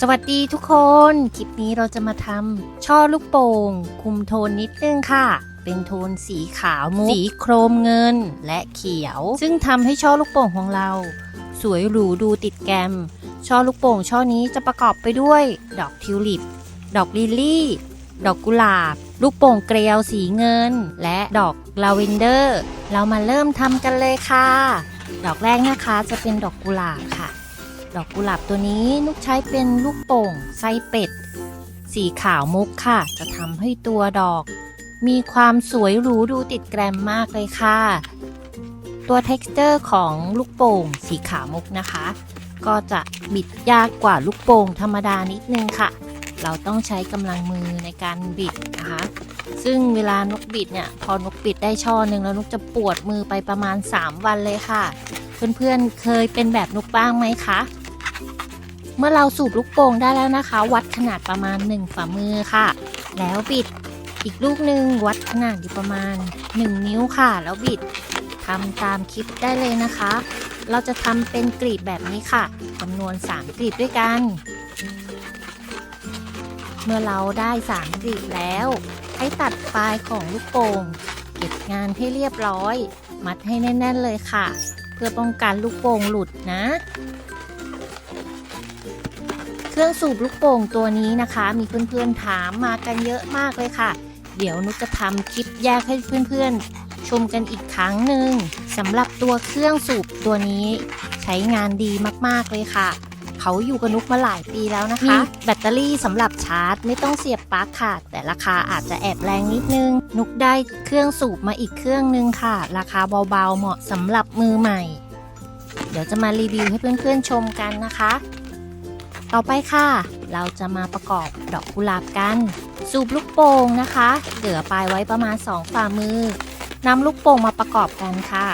สวัสดีทุกคน คลิปนี้เราจะมาทำช่อลูกโป่ง คุมโทนนิดนึงค่ะ เป็นโทนสีขาวมุกสีโครมเงินและเขียว ซึ่งทำให้ช่อลูกโป่งของเรา สวยหรูดูติดแกม ช่อลูกโป่งช่อนี้จะประกอบไปด้วย ดอกทิวลิป ดอกลิลลี่ ดอกกุหลาบ ลูกโป่งเกลียวสีเงิน และดอกลาเวนเดอร์ เรามาเริ่มทำกันเลยค่ะ ดอกแรกนะคะจะเป็นดอกกุหลาบค่ะ ดอกกุหลาบตัวนี้นุกใช้เป็นลูกโป่งไส้เป็ด สีขาวมุกค่ะ จะทำให้ตัวดอก มีความสวยหรูดูติดแกรมมากเลยค่ะ ตัว t e x t อร์ของลูกโป่งสีขาวมุกนะคะ ก็จะบิดยากกว่าลูกโป่งธรรมดานิดนึงค่ะ เราต้องใช้กำลังมือในการบิดนะคะซึ่งเวลานกบิดเนี่ยพอนกบิดได้ช่อหนึ่งแล้วนกจะปวดมือไปประมาณ 3 วันเลยค่ะ เพื่อนๆเคยเป็นแบบนกบ้างไหมคะ เมื่อเราสูบลูกโป่งได้แล้วนะคะ วัดขนาดประมาณ 1 ฝ่ามือค่ะ แล้วบิดอีกลูกหนึ่งวัดขนาดอยู่ประมาณ 1 นิ้วค่ะ แล้วบิดทำตามคลิปได้เลยนะคะ เราจะทำเป็นกรีบแบบนี้ค่ะจำนวน 3กรีบด้วยกัน เมื่อเราได้ 3กรีบแล้ว ให้ตัดปลายของลูกโป่งเก็บงานให้เรียบร้อย มัดให้แน่น ๆ เลยค่ะ เพื่อป้องกันลูกโป่งหลุดนะ เครื่องสูบลูกโป่งตัวนี้นะคะ มีเพื่อนๆถามมากันเยอะมากเลยค่ะ เดี๋ยวนุกจะทำคลิปแยกให้เพื่อนๆ ชมกันอีกครั้งหนึ่งสำหรับตัวเครื่องสูบตัวนี้ใช้งานดีมากๆเลยค่ะ เขาอยู่กับนุกมาหลายปีแล้วนะคะ แบตเตอรี่สำหรับชาร์จ ไม่ต้องเสียบปลั๊กค่ะ แต่ราคาอาจจะแอบแรงนิดนึง นุกได้เครื่องสูบมาอีกเครื่องนึงค่ะ ราคาเบาๆเหมาะสำหรับมือใหม่ เดี๋ยวจะมารีวิวให้เพื่อนๆชมกันนะคะ ต่อไปค่ะ เราจะมาประกอบดอกกุหลาบกัน สูบลูกโป่งนะคะ เหลือปลายไว้ประมาณ 2 ฝ่ามือนำลูกโป่งมาประกอบกันค่ะ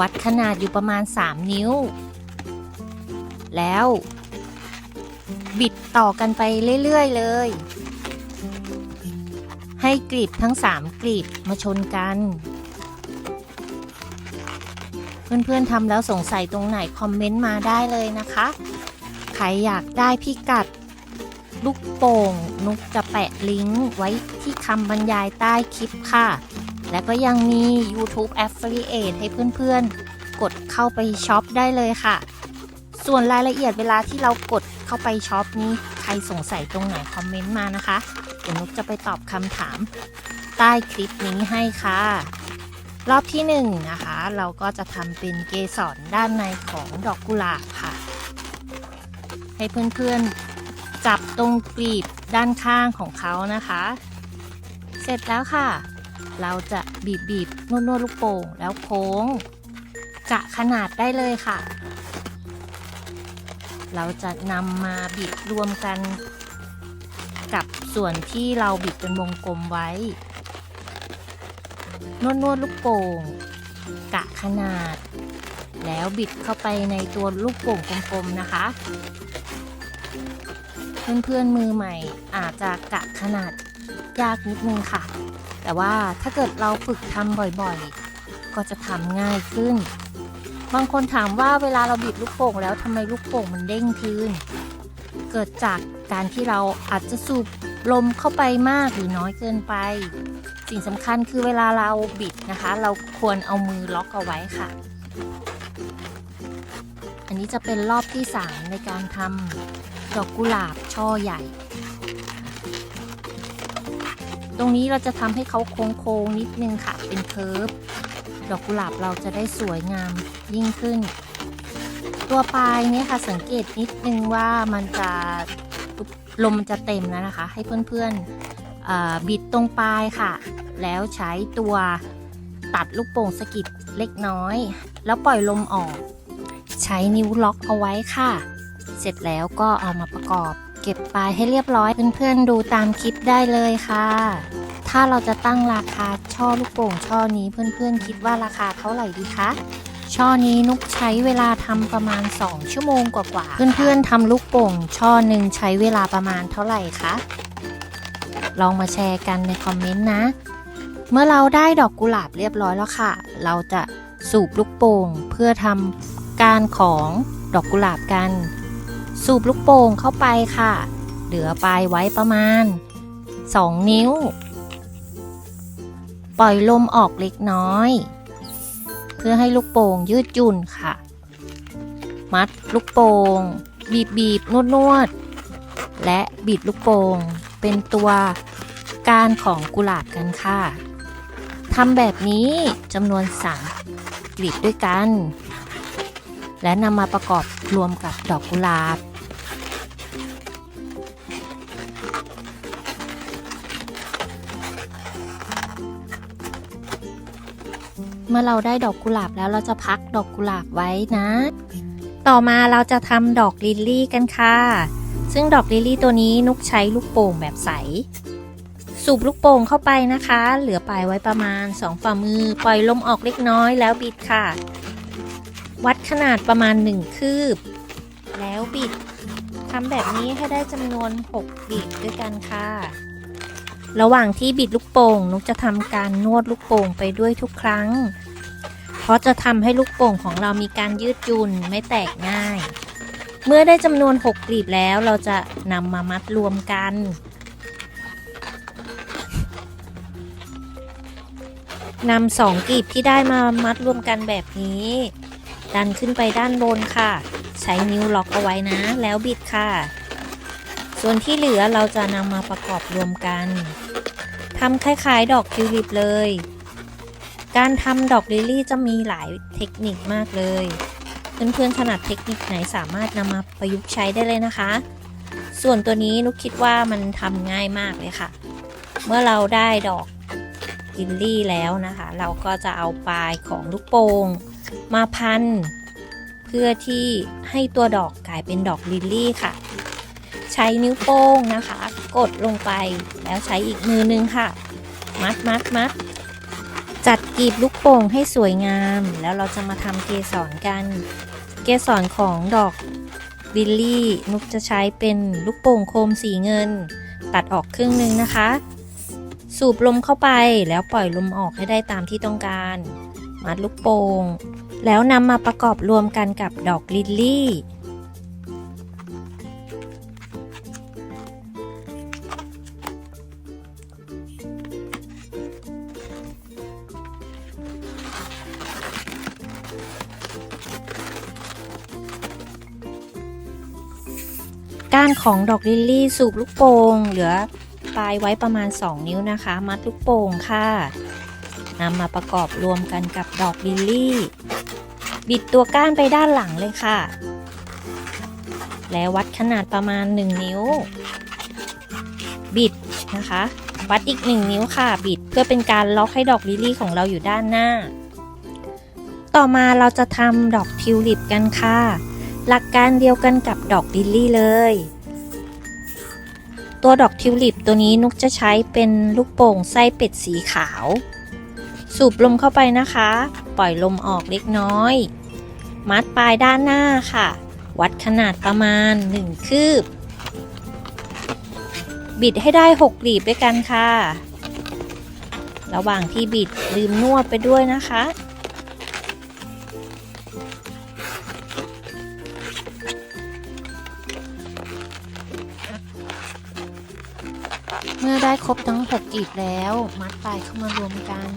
วัดขนาดอยู่ประมาณ 3 นิ้ว แล้ว บิดต่อกันไปเรื่อยๆเลย ให้กลีบทั้ง 3กลีบมาชนกัน เพื่อนๆทำแล้วสงสัยตรงไหนคอมเมนต์มาได้เลยนะคะ ใครอยากได้พิกัด ลูกโป่ง นุกจะแปะลิงก์ไว้ที่คำบรรยายใต้คลิปค่ะ และก็ยังมี YouTube Affiliate ให้เพื่อนๆ กดเข้าไปช็อปได้เลยค่ะ ส่วนรายละเอียดเวลาที่เรากดเข้าไปช็อปนี้ ใครสงสัยตรงไหนคอมเมนต์มานะคะ เดี๋ยวนุกจะไปตอบคำถามใต้คลิปนี้ให้ค่ะ รอบที่หนึ่งนะคะ เราก็จะทำเป็นเกสรด้านในของดอกกุหลาบค่ะ ให้เพื่อนๆ จับตรงกลีบด้านข้างของเขานะคะ เสร็จแล้วค่ะ เราจะบีบบีบนวดนวดลูกโป่งแล้วโค้ง กะขนาดได้เลยค่ะ เราจะนำมาบิดรวมกันกับส่วนที่เราบิดเป็นวงกลมไว้ นวดนวดลูกโป่ง กะขนาด แล้วบิดเข้าไปในตัวลูกโป่งกลมๆนะคะ เพื่อนๆมือใหม่ อาจจะกะขนาดยากนิดนึงค่ะ แต่ว่าถ้าเกิดเราฝึกทำบ่อยๆ ก็จะทำง่ายขึ้น บางคนถามว่าเวลาเราบิดลูกโป่งแล้วทำไมลูกโป่งมันเด้งคืนเกิดจากการที่เราอาจจะสูบลมเข้าไปมากหรือน้อยเกินไป สิ่งสำคัญคือเวลาเราบิดนะคะ เราควรเอามือล็อกเอาไว้ค่ะ อันนี้จะเป็นรอบที่ 3 ในการทำ ดอกกุหลาบช่อใหญ่ ตรงนี้เราจะทำให้เขาโค้งๆนิดนึงค่ะ เป็นเคิร์ฟดอกกุหลาบเราจะได้สวยงามยิ่งขึ้น ตัวปลายเนี่ยค่ะสังเกตนิดนึงว่ามันจะลมมันจะเต็มแล้วนะคะ ให้เพื่อนๆบิดตรงปลายค่ะ แล้วใช้ตัวตัดลูกโป่งสกิดเล็กน้อย แล้วปล่อยลมออก ใช้นิ้วล็อกเอาไว้ค่ะ เสร็จแล้วก็เอามาประกอบ เก็บปลายให้เรียบร้อยเพื่อนๆดูตามคลิปได้เลยค่ะ ถ้าเราจะตั้งราคาช่อลูกโป่งช่อนี้เพื่อนๆ คิดว่าราคาเท่าไหร่ดีคะช่อนี้นุกใช้เวลาทำประมาณ 2 ชั่วโมงกว่าๆเพื่อนๆทำลูกโป่งช่อหนึ่งใช้เวลาประมาณเท่าไหร่คะลองมาแชร์กันในคอมเมนต์นะ เมื่อเราได้ดอกกุหลาบเรียบร้อยแล้วค่ะ เราจะสูบลูกโป่งเพื่อทำการของดอกกุหลาบกัน สูบลูกโป่งเข้าไปค่ะ เหลือปลายไว้ประมาณ 2 นิ้ว ปล่อยลมออกเล็กน้อย เพื่อให้ลูกโป่งยืดหยุ่นค่ะ มัดลูกโป่งบีบบีบนวดนวดและบิดลูกโป่งเป็นตัวการของกุหลาบกันค่ะทำแบบนี้จำนวนสามกลีบด้วยกัน และนำมาประกอบรวมกับดอกกุหลาบ เมื่อเราได้ดอกกุหลาบแล้วเราจะพักดอกกุหลาบไว้นะ ต่อมาเราจะทำดอกลิลลี่กันค่ะ ซึ่งดอกลิลลี่ตัวนี้นุกใช้ลูกโป่งแบบใส สูบลูกโป่งเข้าไปนะคะ เหลือปลายไว้ประมาณ 2 ฝ่ามือ ปล่อยลมออกเล็กน้อยแล้วบิดค่ะ วัดขนาดประมาณ 1 คืบ แล้วบิดทำแบบนี้ให้ได้จำนวน 6บีบด้วยกันค่ะระหว่างที่บิดลูกโป่งนุกจะทำการนวดลูกโป่งไปด้วยทุกครั้ง เพราะจะทำให้ลูกโป่งของเรามีการยืดหยุ่นไม่แตกง่าย เมื่อได้จำนวน 6กลีบแล้วเราจะนำมามัดรวมกัน นำสองกลีบที่ได้มามัดรวมกันแบบนี้ ดันขึ้นไปด้านบนค่ะ ใช้นิ้วล็อกเอาไว้นะ แล้วบิดค่ะ ส่วนที่เหลือเราจะนำมาประกอบรวมกันทำคล้ายๆ ดอกทิวลิปเลย การทำดอกลิลลี่จะมีหลายเทคนิคมากเลย เพื่อนๆถนัดเทคนิคไหนสามารถนำมาประยุกต์ใช้ได้เลยนะคะ ส่วนตัวนี้นุกคิดว่ามันทำง่ายมากเลยค่ะ เมื่อเราได้ดอกลิลลี่แล้วนะคะ เราก็จะเอาปลายของลูกโป่งมาพัน เพื่อที่ให้ตัวดอกกลายเป็นดอกลิลลี่ค่ะ ใช้นิ้วโป้งนะคะ กดลงไปแล้วใช้อีกมือนึงค่ะ มัดมัดมัด จัดกลีบลูกโป่งให้สวยงาม แล้วเราจะมาทำเกสรกัน เกสรของดอกลิลลี่นุกจะใช้เป็นลูกโป่งโคมสีเงิน ตัดออกครึ่งหนึ่งนะคะ สูบลมเข้าไปแล้วปล่อยลมออกให้ได้ตามที่ต้องการ มัดลูกโป่งแล้วนำมาประกอบรวมกันกับดอกลิลลี่ ก้านของดอกลิลลี่สูบลูกโป่งเหลือปลายไว้ประมาณ 2 นิ้วนะคะ มัดลูกโป่งค่ะนำมาประกอบรวมกันกับดอกลิลลี่ บิดตัวก้านไปด้านหลังเลยค่ะ แล้ววัดขนาดประมาณ 1 นิ้ว บิดนะคะ วัดอีก 1 นิ้วค่ะ บิดเพื่อเป็นการล็อกให้ดอกลิลลี่ของเราอยู่ด้านหน้า ต่อมาเราจะทำดอกทิวลิปกันค่ะ หลักการเดียวกันกับดอกลิลลี่เลย ตัวดอกทิวลิปตัวนี้นุกจะใช้เป็นลูกโป่งไส้เป็ดสีขาว สูบลมเข้าไปนะคะ ปล่อยลมออกเล็กน้อย มัดปลายด้านหน้าค่ะ วัดขนาดประมาณ 1 คืบ บิดให้ได้6กลีบด้วยกันค่ะ ระหว่างที่บิดลืมนวดไปด้วยนะคะ อได้ครบทั้ง6กีบแล้ว มัดปลายเข้ามารวมกัน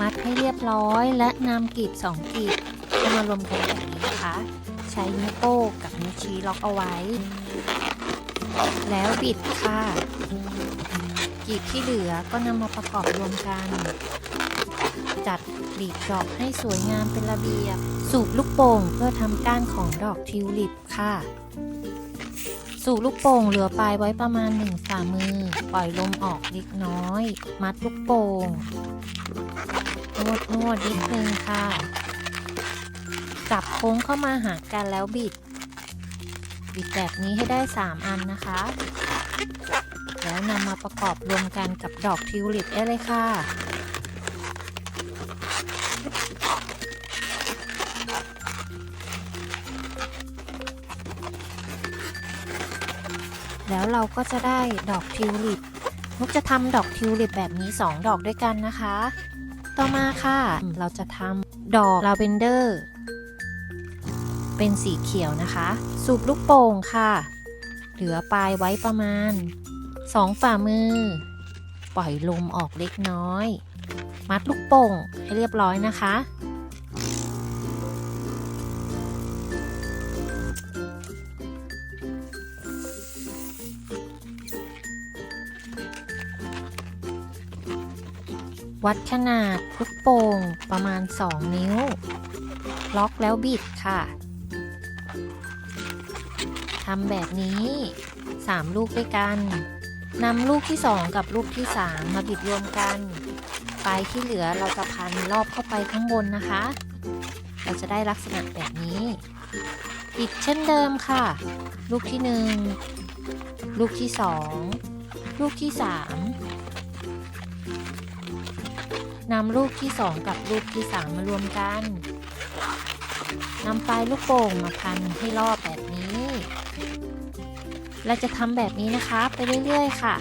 มัดให้เรียบร้อยและนำกลีบ2กลีบเข้ามารวมกันแบบนี้นะคะ ใช้นิ้วโป้งกับนิ้วชี้ล็อกเอาไว้ แล้วบิดค่ะกลีบที่เหลือก็นำมาประกอบรวมกัน จัดบีบดอกให้สวยงามเป็นระเบียบ สูบลูกโป่งเพื่อทำก้านของดอกทิวลิปค่ะ สูบลูกโป่งเหลือปลายไว้ประมาณหนึ่งฝ่ามือ ปล่อยลมออกเล็กน้อย มัดลูกโป่งนวดนวดนิดนึงค่ะจับโค้งเข้ามาหากันแล้วบิด บิดแบบนี้ให้ได้ 3 อันนะคะ แล้วนำมาประกอบรวมกันกับดอกทิวลิปได้เลยค่ะ แล้วเราก็จะได้ดอกทิวลิปนุกจะทำดอกทิวลิปแบบนี้ 2 ดอกด้วยกันนะคะ ต่อมาค่ะ เราจะทำดอกลาเวนเดอร์ เป็นสีเขียวนะคะ สูบลูกโป่งค่ะ เหลือปลายไว้ประมาณ 2 ฝ่ามือ ปล่อยลมออกเล็กน้อย มัดลูกโป่งให้เรียบร้อยนะคะ วัดขนาดลูกโป่งประมาณ 2 นิ้ว ล็อกแล้วบิดค่ะทำแบบนี้ 3 ลูกด้วยกันนำลูกที่ 2 กับลูกที่ 3 มาบิดรวมกัน ปลายที่เหลือเราจะพันรอบเข้าไปข้างบนนะคะ เราจะได้ลักษณะแบบนี้ บิดเช่นเดิมค่ะ ลูกที่ 1 ลูกที่ 2 ลูกที่ 3 นำลูกที่ 2 กับลูกที่ 3 มารวมกันนำปลายลูกโป่งมาพันให้รอบแบบนี้ เราจะทำแบบนี้นะคะไปเรื่อยๆค่ะ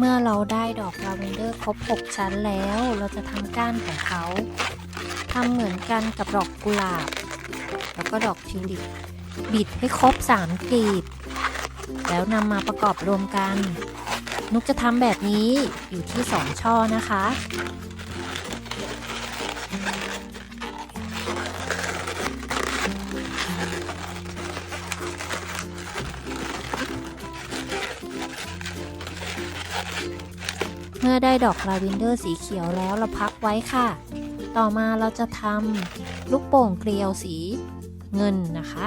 เมื่อเราได้ดอกลาเวนเดอร์ครบ 6 ชั้นแล้ว เราจะทำก้านของเขาทำเหมือนกันกับดอกกุหลาบ แล้วก็ดอกทิวลิปบิดให้ครบ 3กลีบ แล้วนำมาประกอบรวมกัน นุกจะทำแบบนี้อยู่ที่ 2 ช่อนะคะ มื่อได้ดอกลาเวนเดอร์สีเขียวแล้วเราพักไว้ค่ะ ต่อมาเราจะทำลูกโป่งเกลียวสีเงินนะคะ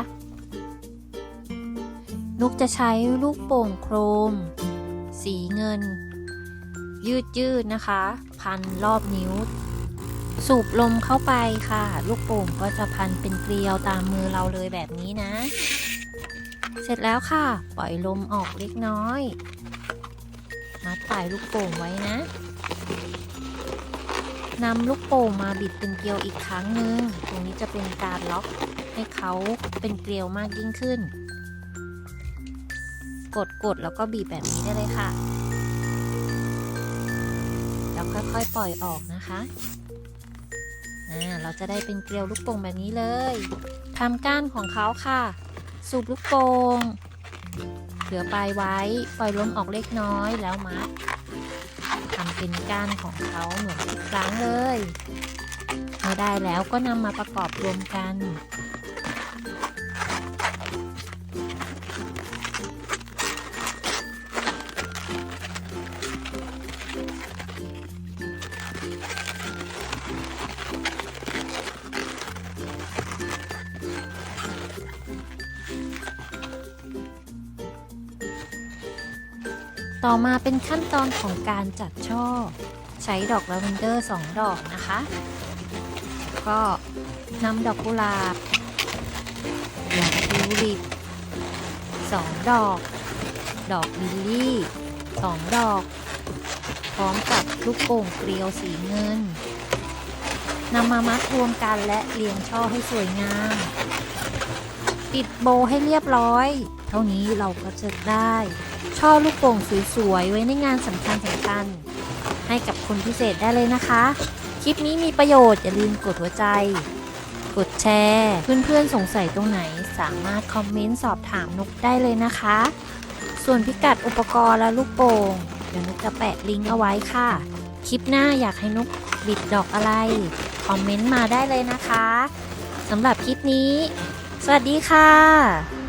นุกจะใช้ลูกโป่งโครม สีเงิน ยืดยืดๆนะคะ พันรอบนิ้ว สูบลมเข้าไปค่ะ ลูกโป่งก็จะพันเป็นเกลียวตามมือเราเลยแบบนี้นะ เสร็จแล้วค่ะ ปล่อยลมออกเล็กน้อย มัดปลายลูกโป่งไว้นะนำลูกโป่งมาบิดเป็นเกลียวอีกครั้งหนึ่งตรงนี้จะเป็นการล็อกให้เขาเป็นเกลียวมากยิ่งขึ้น กดกดแล้วก็บีบแบบนี้ได้เลยค่ะ แล้วค่อยๆปล่อยออกนะคะเราจะได้เป็นเกลียวลูกโป่งแบบนี้เลยทำก้านของเขาค่ะ สูบลูกโป่ง เหลือปลายไว้ ปล่อยลมออกเล็กน้อยแล้วมัดทำเป็นก้านของเขาเหมือนทุกครั้งเลยเมื่อได้แล้วก็นำมาประกอบรวมกัน ต่อมาเป็นขั้นตอนของการจัดช่อ ใช้ดอกลาเวนเดอร์ 2 ดอกนะคะ ก็นำดอกกุหลาบดอกทิวลิป2ดอก ดอกลิลลี่2ดอก พร้อมกับลูกโป่งเกลียวสีเงินนำมามัดรวมกันและเรียงช่อให้สวยงาม ปิดโบให้เรียบร้อย เท่านี้เราก็จะได้ ช่อลูกโป่งสวยๆ ไว้ในงานสำคัญสำคัญๆให้กับคนพิเศษได้เลยนะคะ คลิปนี้มีประโยชน์ อย่าลืมกดหัวใจ กดแชร์ เพื่อนๆสงสัยตรงไหน สามารถคอมเมนต์สอบถามนุกได้เลยนะคะ ส่วนพิกัดอุปกรณ์และลูกโป่งเดี๋ยวนุกจะแปะลิงก์เอาไว้ค่ะ คลิปหน้าอยากให้นุกบิดดอกอะไร คอมเมนต์มาได้เลยนะคะสำหรับคลิปนี้ สวัสดีค่ะ